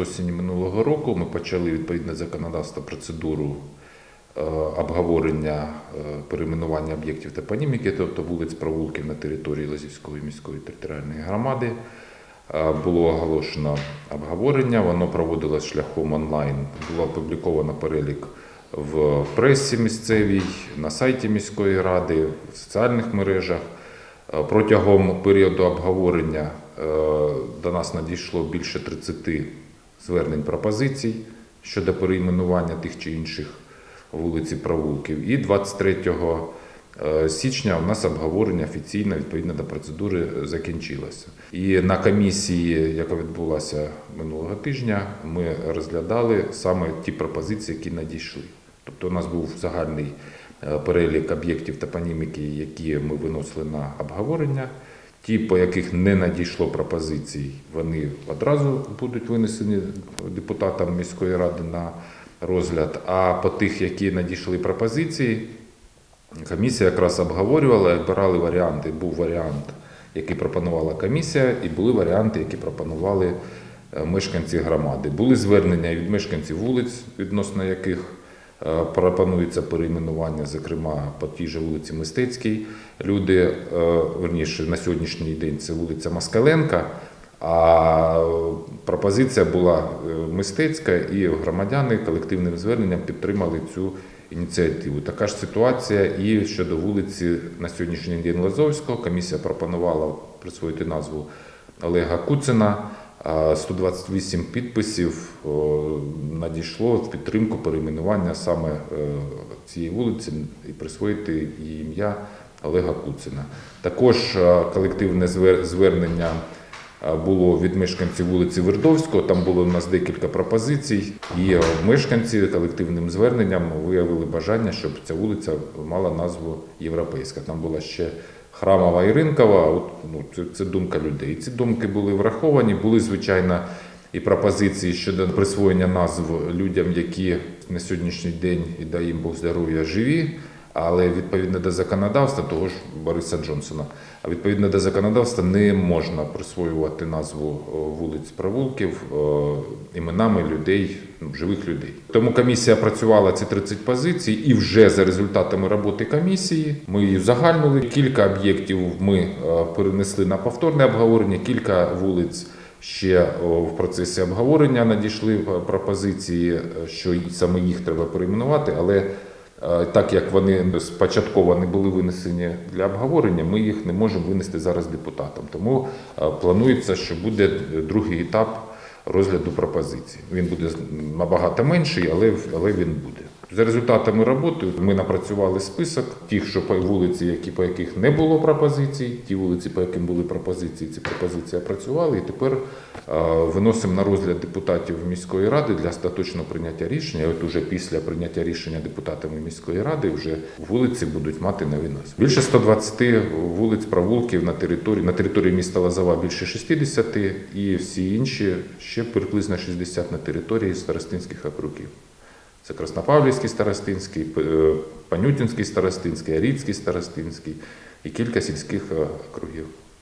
осені минулого року ми почали відповідне законодавство процедуру е, обговорення е, перейменування об'єктів топоніміки, тобто вулиць провулків на території Лазівської міської територіальної громади. Е, Було оголошено обговорення, воно проводилось шляхом онлайн. Було опубліковано перелік в пресі місцевій, на сайті міської ради, в соціальних мережах. Протягом періоду обговорення до нас надійшло більше 30 звернень пропозицій щодо перейменування тих чи інших вулиць і провулків. І 23 е, січня у нас обговорення офіційно відповідно до процедури закінчилося. І на комісії, яка відбулася минулого тижня, ми розглядали саме ті пропозиції, які надійшли. Тобто у нас був загальний е, перелік об'єктів топоніміки, які ми виносили на обговорення. Ті, по яких не надійшло пропозицій, вони одразу будуть винесені депутатам міської ради на розгляд. А по тих, які надійшли пропозиції, комісія якраз обговорювала, і обирали варіанти. Був варіант, який пропонувала комісія, і були варіанти, які пропонували е, мешканці громади. Були звернення від мешканців вулиць, відносно яких пропонується перейменування, зокрема по тій же вулиці Мистецькій. Люди, е, верніше, на сьогоднішній день це вулиця Москаленка. А пропозиція була е, мистецька, і громадяни колективним зверненням підтримали цю ініціативу. Така ж ситуація і щодо вулиці на сьогоднішній день Лазовського. Комісія пропонувала присвоїти назву Олега Куцина. А 128 підписів надійшло в підтримку перейменування саме е, цієї вулиці і присвоїти її ім'я Олега Куцина. Також колективне звернення було від мешканців вулиці Вердовського. Там було у нас декілька пропозицій, і е, мешканці колективним зверненням виявили бажання, щоб ця вулиця мала назву Європейська. Там була ще Храмова і Ринкова. От, ну, це, це думка людей. Ці думки були враховані. Були, звичайно, і пропозиції щодо присвоєння назв людям, які на сьогоднішній день, і дай їм Бог здоров'я, живі. Але відповідно до законодавства того ж Бориса Джонсона, а відповідно до законодавства не можна присвоювати назву вулиць провулків іменами людей, ну, живих людей. Тому комісія працювала ці 30 позицій, і вже за результатами роботи комісії ми її загальнили. Кілька об'єктів ми е, перенесли на повторне обговорення, кілька вулиць. Ще в процесі обговорення надійшли е, пропозиції, е, що саме їх треба перейменувати, але е, так як вони спочатку не були винесені для обговорення, ми їх не можемо винести зараз депутатам. Тому планується, що буде другий етап розгляду пропозицій. Він буде набагато менший, але, але він буде. За результатами роботи ми напрацювали список тих, що по вулиці, які по яких не було пропозицій, ті вулиці, по яким були пропозиції, ці пропозиції опрацювали. І тепер е, виносимо на розгляд депутатів міської ради для остаточного прийняття рішення. От уже після прийняття рішення депутатами міської ради вже вулиці будуть мати нові назви. Більше 120 вулиць, провулків на території на території міста Лазова більше 60 і всі інші ще приблизно 60 на території старостинських округів. Це Краснопавлівський старостинський, е, Панютінський старостинський, Аріцький старостинський і кілька сільських е, округів.